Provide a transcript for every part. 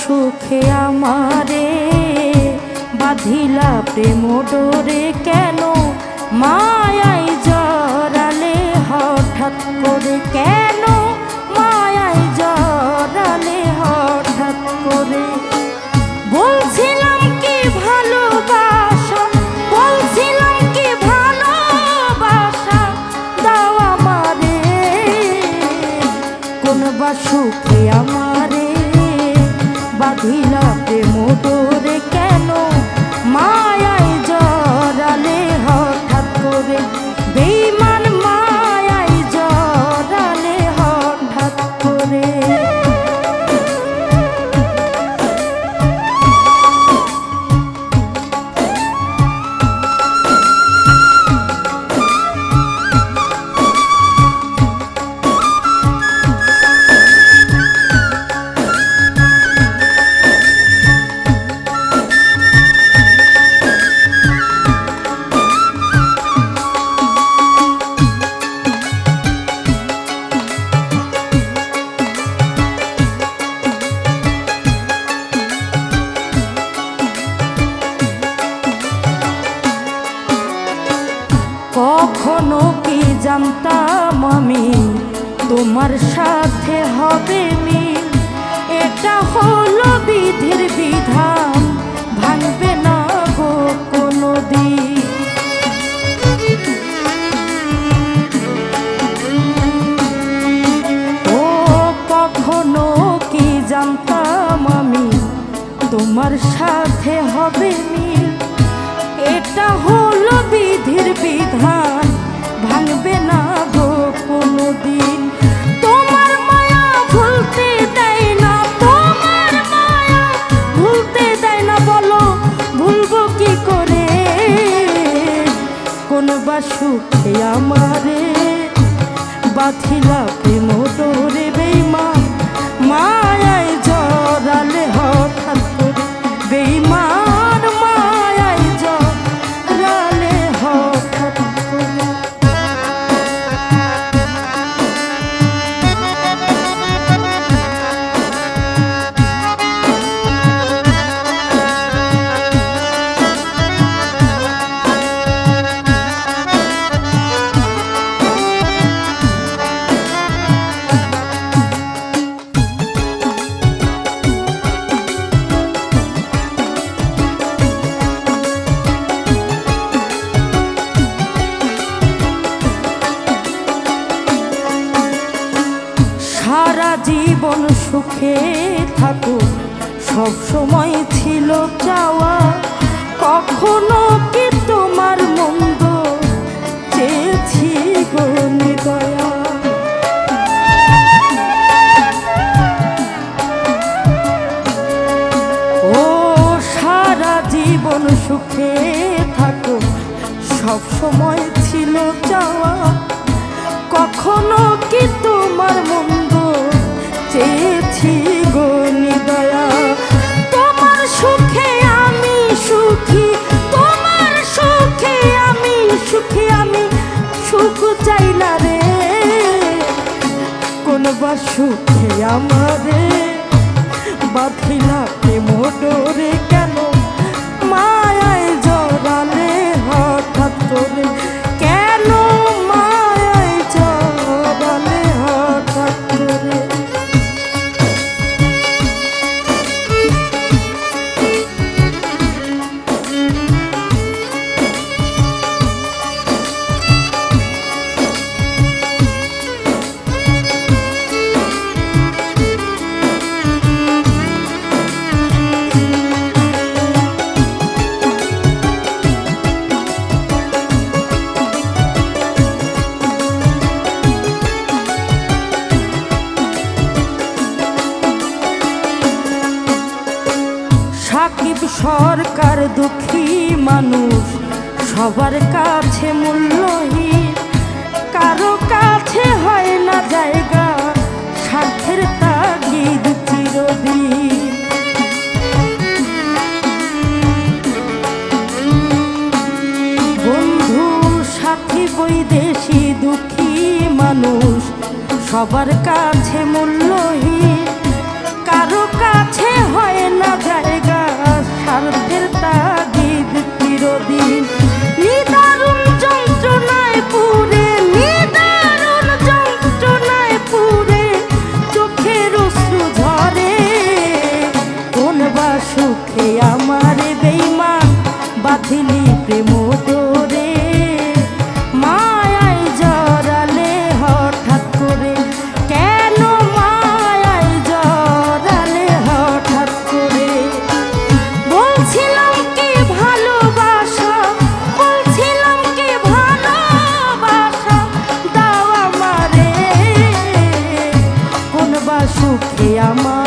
সুখে আমারে বাঁধিলা প্রেম ডোরে কেন? মায়াই জরালে হঠাৎ করে কেন বাঁধিলা কখনো কি জানতাম আমি? তোমার সাথে হবে মিল এটা হলো বিধির বিধান। ভাঙবে না গো কোনো দিন ও কখনো কি জানতাম আমি? তোমার সাথে হবে মিল এটা হলো বিধির বিধান জীবন সুখে থাকো, সব সময় ছিল চাওয়া। কখনো কি তোমার মন্দ চেয়েছি দয়া ও সারা জীবন সুখে থাকো, সব সময় ছিল চাওয়া। কখনো কোন বা সুখে আমারে। বাঁধিলা সরকার দুঃখী মানুষ, সবার কাছে মূল্যহীন। কারও কাছে হয় না জায়গা, স্বার্থের তাগিদ বন্ধু, সাথী, বৈদেশি, দুঃখী মানুষ, সবার কাছে মূল্যহীন। দুঃখে আমার বেইমা, বাঁধিলি প্রেম তোরে মায়াই জড়ালে হঠাৎ করে, কেন মায়াই জড়ালে হঠাৎ করে? বলছিলাম কি ভালোবাসা, বলছিলাম কি ভালোবাসা, দাও আমারে। কোন বা সুখে আমার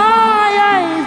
আয় আয়